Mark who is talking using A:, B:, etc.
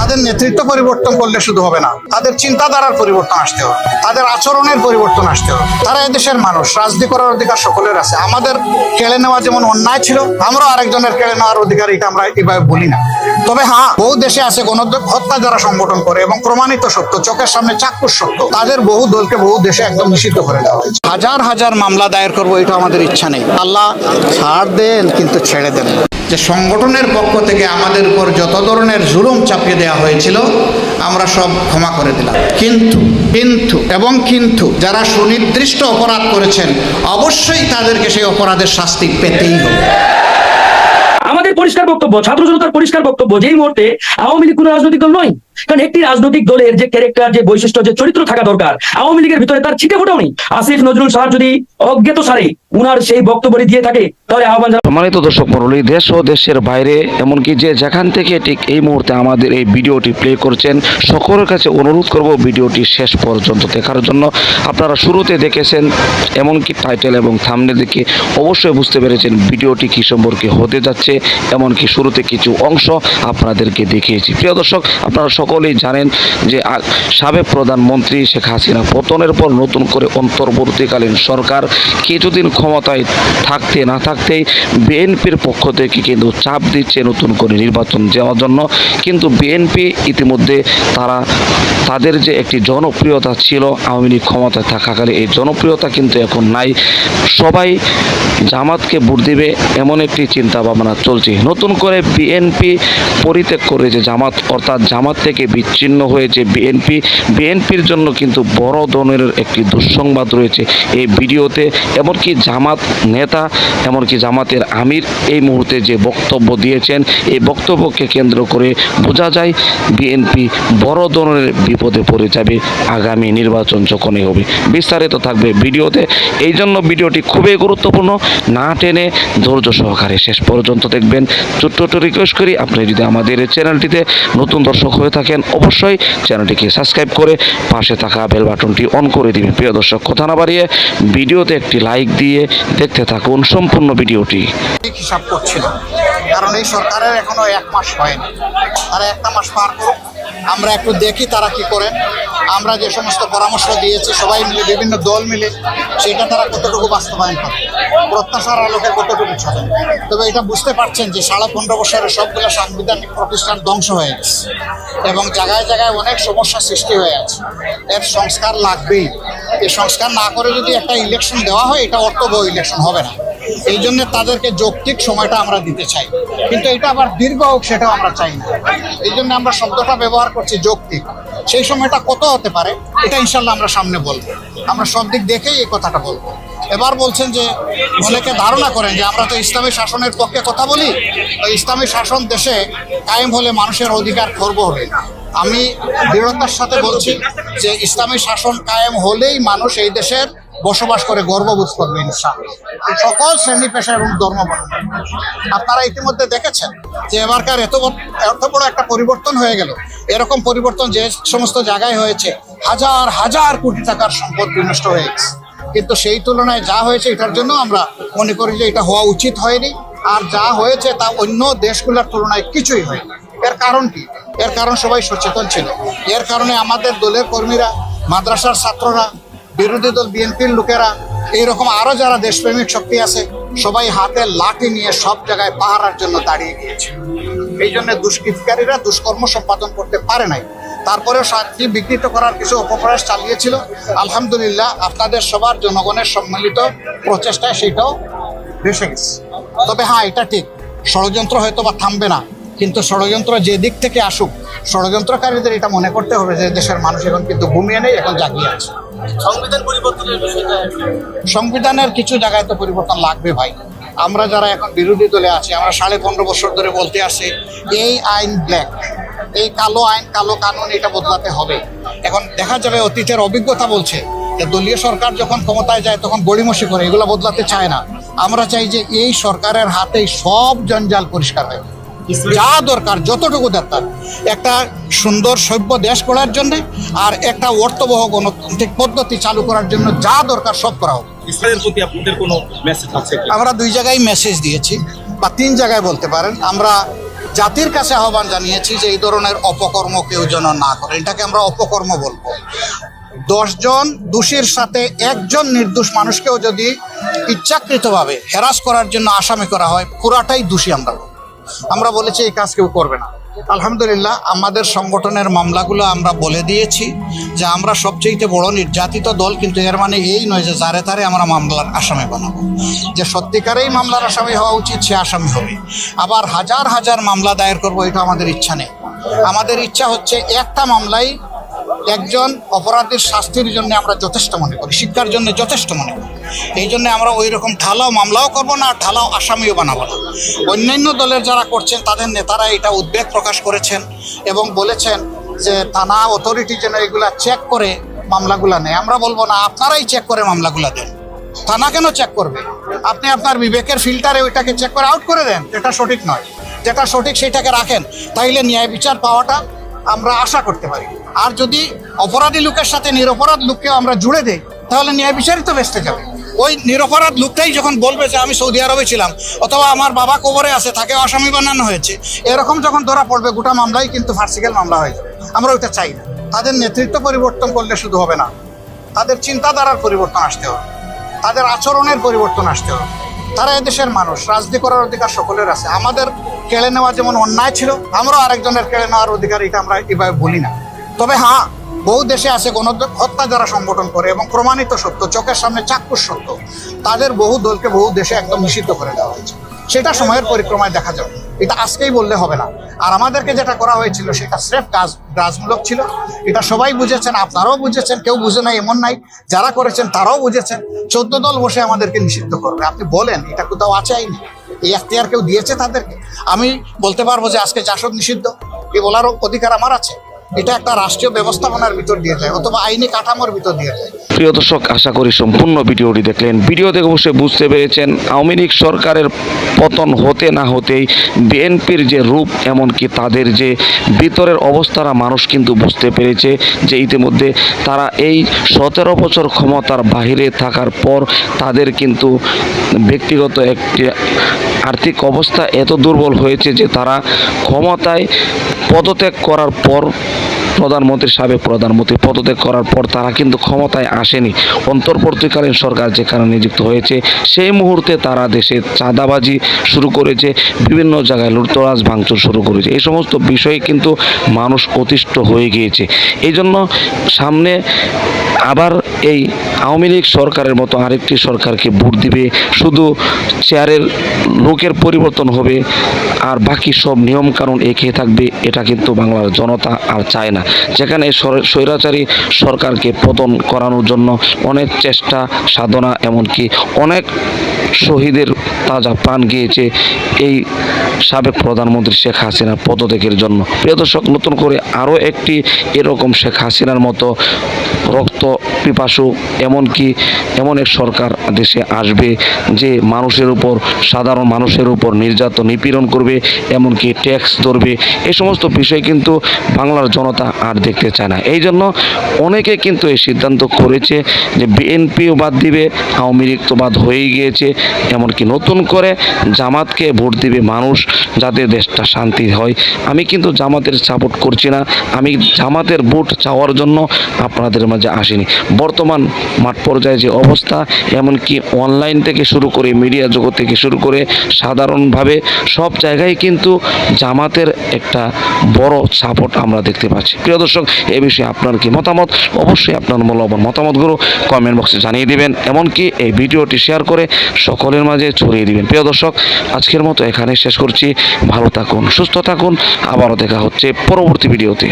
A: তাদের নেতৃত্ব পরিবর্তন করলে শুধু হবে না। তাদের চিন্তাধারার পরিবর্তন আসতে হবে। তাদের আচরণের পরিবর্তন আসতে হবে। তারা এদেশের মানুষ। রাজনীতি করার অধিকার সকলের আছে। আমাদের কেড়ে নেওয়া যেমন অন্যায় ছিল আমরা আরেকজনের কেড়ে নেওয়ার অধিকার এটা আমরা এভাবে বলি না। তবে হ্যাঁ বহু দেশে আছে গণ হত্যা যারা সংগঠন করে এবং প্রমাণিত সত্য, চোখের সামনে চাক্ষুষ সত্য। তাদের বহু দলকে বহু দেশে একদম নিষিদ্ধ করে দেওয়া হয়েছে। হাজার হাজার মামলা দায়ের করব এটা আমাদের ইচ্ছা নেই। আল্লাহ ছাড় দেন, কিন্তু ছেড়ে দেন যে সংগঠনের পক্ষ থেকে আমাদের উপর যত ধরনের জুলুম চাপিয়ে দেওয়া হয়েছিল, আমরা সব ক্ষমা করে দিলাম। কিন্তু কিন্তু এবং কিন্তু যারা সুনির্দিষ্ট অপরাধ করেছেন, অবশ্যই তাদেরকে সেই অপরাধের শাস্তি পেতেই হবে।
B: আমাদের পরিষ্কার বক্তব্য, ছাত্র জনতার পরিষ্কার বক্তব্য, যেই মুহূর্তে আওয়ামী লীগ কোনো রাজনৈতিক দল নয়। কারণ একটি রাজনৈতিক দলের যে ক্যারেক্টার যে বৈশিষ্ট্য, যে চরিত্র থাকা দরকার, আওয়ামী লীগের ভিতরে তার ছিটে ফোটাও নেই আসিফ নজরুল সাহা যদি অজ্ঞাত সারে উনার সেই বক্তব্যটি দিয়ে থাকে, তাহলে আহ্বান
C: সম্মানিত দর্শক মন্ডলী দেশ ও দেশের বাইরে, এমনকি যে যেখান থেকে ঠিক এই মুহূর্তে আমাদের এই ভিডিওটি প্লে করছেন, সকলের কাছে অনুরোধ করব ভিডিওটি শেষ পর্যন্ত দেখার জন্য। আপনারা শুরুতে দেখেছেন, এমনকি টাইটেল এবং থামনে দেখে অবশ্যই বুঝতে পেরেছেন ভিডিওটি কী সম্পর্কে হতে যাচ্ছে, এমনকি শুরুতে কিছু অংশ আপনাদেরকে দেখিয়েছি। প্রিয় দর্শক, আপনারা সকলেই জানেন যে সাবেক প্রধানমন্ত্রী শেখ হাসিনা পতনের পর নতুন করে অন্তর্বর্তীকালীন সরকার কিছুদিন ক্ষমতায় থাকতে না থাকতেই বিএনপির পক্ষ থেকে কিন্তু চাপ দিচ্ছে নতুন করে নির্বাচন যাওয়ার জন্য। কিন্তু বিএনপি ইতিমধ্যে তারা তাদের যে একটি জনপ্রিয়তা ছিল, আওয়ামী লীগ ক্ষমতায় থাকাকালে এই জনপ্রিয়তা কিন্তু এখন নাই। সবাই জামাতকে ভোট দিবে এমন একটি চিন্তা ভাবনা চলছে। নতুন করে বিএনপি পরিত্যাগ করেছে জামাত, অর্থাৎ জামাত থেকে বিচ্ছিন্ন হয়েছে বিএনপি বিএনপির জন্য কিন্তু বড় ধরনের একটি দুঃসংবাদ রয়েছে এই ভিডিওতে, এমনকি জামাত নেতা, এমনকি জামাতের আমির এই মুহূর্তে যে বক্তব্য দিয়েছেন, এই বক্তব্যকে কেন্দ্র করে বোঝা যায় বিএনপি বড় ধরনের বিপদে পড়ে যাবে আগামী নির্বাচন যখনই হবে। বিস্তারিত থাকবে ভিডিওতে। এই জন্য ভিডিওটি খুবই গুরুত্বপূর্ণ। না টেনে ধৈর্য সহকারে শেষ পর্যন্ত দেখবেন। ছোট্ট রিকোয়েস্ট করি, আপনি যদি আমাদের চ্যানেলটিতে নতুন দর্শক হয়ে থাকেন অবশ্যই চ্যানেলটিকে সাবস্ক্রাইব করে পাশে থাকা বেল বাটনটি অন করে দিবেন প্রিয় দর্শক, কথা না বাড়িয়ে ভিডিওতে একটি লাইক দিয়ে দেখতে থাকুন সম্পূর্ণ ভিডিওটি।
A: হিসাব করছিল কারণ এই সরকারের এখনও এক মাস হয়নি। তারা একটা মাস পার করুক আমরা একটু দেখি তারা কি করেন আমরা যে সমস্ত পরামর্শ দিয়েছি, সবাই মিলে, বিভিন্ন দল মিলে, সেটা তারা কতটুকু বাস্তবায়ন করে। প্রত্যাশার আলোকে কতটুকু চলে তবে এটা বুঝতে পারছেন যে সাড়ে পনেরো বছরের সবগুলো সাংবিধানিক প্রতিষ্ঠান ধ্বংস হয়ে গেছে এবং জায়গায় জায়গায় অনেক সমস্যা সৃষ্টি হয়ে আছে। এর সংস্কার লাগবেই। এই সংস্কার না করে যদি একটা ইলেকশন দেওয়া হয়, এটা অর্থবহ ইলেকশন হবে না। এই জন্য তাদেরকে যৌক্তিক সময়টা আমরা দিতে চাই। কিন্তু এটা আবার দীর্ঘ হোক, সেটাও আমরা চাই না। এই জন্য আমরা শব্দটা ব্যবহার করছি যৌক্তিক। সেই সময়টা কত হতে পারে, এটা ইনশাল্লাহ আমরা সামনে বলব। আমরা সব দিক দেখেই এই কথাটা বলব। এবার বলছেন যে, অনেকে ধারণা করেন যে আমরা তো ইসলামী শাসনের পক্ষে কথা বলি ইসলামী শাসন দেশে কায়েম হলে মানুষের অধিকার খর্ব হবে। আমি দৃঢ়তার সাথে বলছি যে, ইসলামী শাসন কায়েম হলেই মানুষ এই দেশের বসবাস করে গর্ববোধ করবে ইনশাআল্লাহ। সকল শ্রেণি পেশা এবং ধর্ম। আপনারা ইতিমধ্যে দেখেছেন যে এবারকার এত এত বড় একটা পরিবর্তন হয়ে গেল। এরকম পরিবর্তন যে সমস্ত জায়গায় হয়েছে, হাজার হাজার কোটি টাকার সম্পদ বিনষ্ট হয়ে গেছে। কিন্তু সেই তুলনায় যা হয়েছে এটার জন্য আমরা মনে করি যে এটা হওয়া উচিত হয়নি। আর যা হয়েছে তা অন্য দেশগুলোর তুলনায় কিছুই হয়নি। এর কারণ কি? এর কারণ সবাই সচেতন ছিল। এর কারণে আমাদের দলের কর্মীরা, মাদ্রাসার ছাত্ররা বিরোধী দল, বিএনপির লোকেরা, এইরকম আরও যারা দেশপ্রেমিক শক্তি আছে, সবাই হাতে লাঠি নিয়ে সব জায়গায় পাহারার জন্য দাঁড়িয়ে গিয়েছে। এই জন্য দুষ্কৃতকারীরা দুষ্কর্ম সম্পাদন করতে পারে নাই। তারপরেও শান্তি বিঘ্নিত করার কিছু অপপ্রয়াস চালিয়েছিল। আলহামদুলিল্লাহ, আপনাদের সবার জনগণের সম্মিলিত প্রচেষ্টায় সেটাও ভেসে গেছে। তবে হ্যাঁ এটা ঠিক। ষড়যন্ত্র হয়তো বা থামবে না, কিন্তু ষড়যন্ত্র যে দিক থেকে আসুক, ষড়যন্ত্রকারীদের এটা মনে করতে হবে যে দেশের মানুষ এখন কিন্তু ঘুমিয়ে নেই, এখন জাগিয়ে আছে। সংবিধানের কিছু জায়গায় তো পরিবর্তন লাগবে ভাই। আমরা যারা এখন বিরোধী দলে আছি, আমরা সাড়ে পনেরো বছর ধরে বলতে আসি এই আইন ব্ল্যাক, এই কালো আইন, কালো কানুন এটা বদলাতে হবে। এখন দেখা যাবে অতীতের অভিজ্ঞতা বলছে যে দলীয় সরকার যখন ক্ষমতায় যায় তখন গড়িমসি করে, এগুলো বদলাতে চায় না। আমরা চাই যে এই সরকারের হাতেই সব জঞ্জাল পরিষ্কার হয় যা দরকার যতটুকু দরকার। একটা সুন্দর সভ্য দেশ করার জন্য আর একটা অর্থবহ গণতান্ত্রিক পদ্ধতি চালু করার জন্য যা দরকার সব করা হোক।
D: ইসরায়েলের প্রতি আপনাদের কোনো মেসেজ আছে
A: আমরা দুই জায়গায় মেসেজ দিয়েছি বা তিন জায়গায় বলতে পারেন। আমরা জাতির কাছে আহ্বান জানিয়েছি যে এই ধরনের অপকর্ম কেউ যেন না করে। এটাকে আমরা অপকর্ম বলব। দশজন দোষীর সাথে একজন নির্দোষ মানুষকেও যদি ইচ্ছাকৃতভাবে হেরাস করার জন্য আসামি করা হয় পুরাটাই দোষী আমরা বলব। আমরা বলেছি এই কাজ কেউ করবে না। আলহামদুলিল্লাহ, আমাদের সংগঠনের মামলাগুলো আমরা বলে দিয়েছি যে আমরা সবচেয়ে বড় নির্যাতিত দল, কিন্তু এর মানে এই নয় যে যারে তারে আমরা মামলার আসামি বানাবো। যে সত্যিকারেই মামলার আসামি হওয়া উচিত, সে আসামি হবে। আবার হাজার হাজার মামলা দায়ের করব, এটা আমাদের ইচ্ছা নেই। আমাদের ইচ্ছা হচ্ছে একটা মামলায় একজন অপরাধীর শাস্তির জন্য আমরা যথেষ্ট মনে করি, শিক্ষার জন্য যথেষ্ট মনে করি। এই জন্য আমরা ওই রকম ঢালাও মামলাও করব না, আর ঢালাও আসামিও বানাবো না। অন্যান্য দলের যারা করছেন, তাদের নেতারা এটা উদ্বেগ প্রকাশ করেছেন এবং বলেছেন যে থানা অথরিটি যেন এগুলা চেক করে, মামলাগুলা নেয়। আমরা বলব না, আপনারাই চেক করে মামলাগুলা দেন। থানা কেন চেক করবে? আপনি আপনার বিবেকের ফিল্টারে ওইটাকে চেক করে আউট করে দেন, যেটা সঠিক নয়। যেটা সঠিক সেটাকে রাখেন, তাইলে ন্যায় বিচার পাওয়াটা আমরা আশা করতে পারি। আর যদি অপরাধী লোকের সাথে নিরপরাধ লোককেও আমরা জুড়ে দেই, তাহলে ন্যায় বিচারই তো বেসতে যাবে। ওই নিরপরাধ লোকটাই যখন বলবে যে আমি সৌদি আরবে ছিলাম, অথবা আমার বাবা কবরে আছে, তাকে আসামি বানানো হয়েছে, এরকম যখন ধরা পড়বে, গোটা মামলাই কিন্তু ফার্সিক্যাল মামলা হয়ে যাবে। আমরা ওইটা চাই না। তাদের নেতৃত্ব পরিবর্তন করলে শুধু হবে না। তাদের চিন্তাধারার পরিবর্তন আসতে হবে। তাদের আচরণের পরিবর্তন আসতে হবে। তারা এদেশের মানুষ, রাজনীতি করার অধিকার সকলের আছে। আমাদের কেড়ে নেওয়া যেমন অন্যায় ছিল, আমরাও আরেকজনের কেড়ে নেওয়ার অধিকার এটা আমরা এভাবে বলি না। তবে হ্যাঁ বহু দেশে আছে গণ হত্যা যারা সংগঠন করে এবং প্রমাণিত সত্য, চোখের সামনে চাক্ষুষ সত্য। তাদের বহু দলকে বহু দেশে একদম নিষিদ্ধ করে দেওয়া হয়েছে। সেটা সময়ের পরিক্রমায় দেখা যাবে। এটা আজকেই বললে হবে না। আর আমাদেরকে যেটা করা হয়েছিল, সেটা স্রেফ কাজ কাজমূলক ছিল। এটা সবাই বুঝেছেন, আপনারাও বুঝেছেন, কেউ বুঝে নাই, এমন নাই। যারা করেছেন, তারাও বুঝেছেন। চোদ্দ দল বসে আমাদেরকে নিষিদ্ধ করবে। আপনি বলেন, এটা কোথাও আছে আইনি? এই এখতিয়ার কেউ দিয়েছে তাদেরকে? আমি বলতে পারব যে আজকে জাসদ নিষিদ্ধ। এ বলারও অধিকার আমার আছে। এটা একটা রাষ্ট্রীয় ব্যবস্থাপনার ভিতর দিয়ে যায়, অথবা আইনি কাঠামোর ভিতর দিয়ে যায়।
C: প্রিয় দর্শক, আশা করি সম্পূর্ণ ভিডিওটি দেখলেন। ভিডিও দেখে অবশ্যই বুঝতে পেরেছেন, আওয়ামী লীগ সরকারের পতন হতে না হতেই বিএনপির যে রূপ, এমনকি তাদের যে ভিতরের অবস্থারা মানুষ কিন্তু বুঝতে পেরেছে যে ইতিমধ্যে তারা এই সতেরো বছর ক্ষমতার বাহিরে থাকার পর তাদের কিন্তু ব্যক্তিগত একটি আর্থিক অবস্থা এত দুর্বল হয়েছে যে তারা ক্ষমতায় পদত্যাগ করার পর প্রধানমন্ত্রী সাবেক প্রধানমন্ত্রী পদত্যাগ করার পর তারা কিন্তু ক্ষমতায় আসেনি। অন্তর্বর্তীকালীন সরকার যেখানে নিযুক্ত হয়েছে, সেই মুহূর্তে তারা দেশে চাঁদাবাজি শুরু করেছে, বিভিন্ন জায়গায় লুটতরাজ ভাঙচুর শুরু করেছে। এই সমস্ত বিষয়ে কিন্তু মানুষ অতিষ্ঠ হয়ে গিয়েছে। এই জন্য সামনে আবার এই আওয়ামী লীগ সরকারের মতো আরেকটি সরকারকে ভোট দিবে, শুধু চেয়ারের লোকের পরিবর্তন হবে, আর বাকি সব নিয়মকানুন একই থাকবে, এটা কিন্তু বাংলার জনতা আর চায় না। যেখানে স্বৈরাচারী সরকারকে পতন করানোর জন্য অনেক চেষ্টা, সাধনা, এমনকি অনেক শহীদের তাজা প্রাণ গিয়েছে। এই সাবেক প্রধানমন্ত্রী শেখ হাসিনার পদত্যাগের জন্য। প্রিয় দর্শক, নতুন করে আরও একটি এরকম শেখ হাসিনার মতো রক্ত পিপাসু এমনকি এমন এক সরকার দেশে আসবে যে মানুষের উপর, সাধারণ মানুষের উপর নির্যাতন, নিপীড়ন করবে, এমনকি ট্যাক্স ধরবে এই সমস্ত বিষয় কিন্তু বাংলার জনতা আর দেখতে চায় না। এই জন্য অনেকে কিন্তু এই সিদ্ধান্ত করেছে যে বিএনপিও বাদ দিবে, আওয়ামী লীগ তো বাদ হয়েই গিয়েছে, এমনকি নতুন করে জামাতকে ভোট দিবে মানুষ যাতে দেশটা শান্তি হয়। আমি কিন্তু জামাতের সাপোর্ট করছি না। আমি জামাতের ভোট চাওয়ার জন্য আপনাদের মাঝে আসিনি। বর্তমান মাঠ পর্যায়ে যে অবস্থা, এমনকি অনলাইন থেকে শুরু করে মিডিয়া জগৎ থেকে শুরু করে সাধারণভাবে সব জায়গায় কিন্তু জামাতের একটা বড় সাপোর্ট আমরা দেখতে পাচ্ছি। প্রিয় দর্শক, এ বিষয়ে আপনার কি মতামত? অবশ্যই আপনার মূল্যবান মতামতগুলো কমেন্ট বক্সে জানিয়ে দিবেন, এমনকি এই ভিডিওটি শেয়ার করে সকলের মাঝে ছড়িয়ে দিবেন। প্রিয় দর্শক, আজকের মতো এখানে শেষ করছি। ভালো থাকুন সুস্থ থাকুন আবারও দেখা হচ্ছে পরবর্তী ভিডিওতে।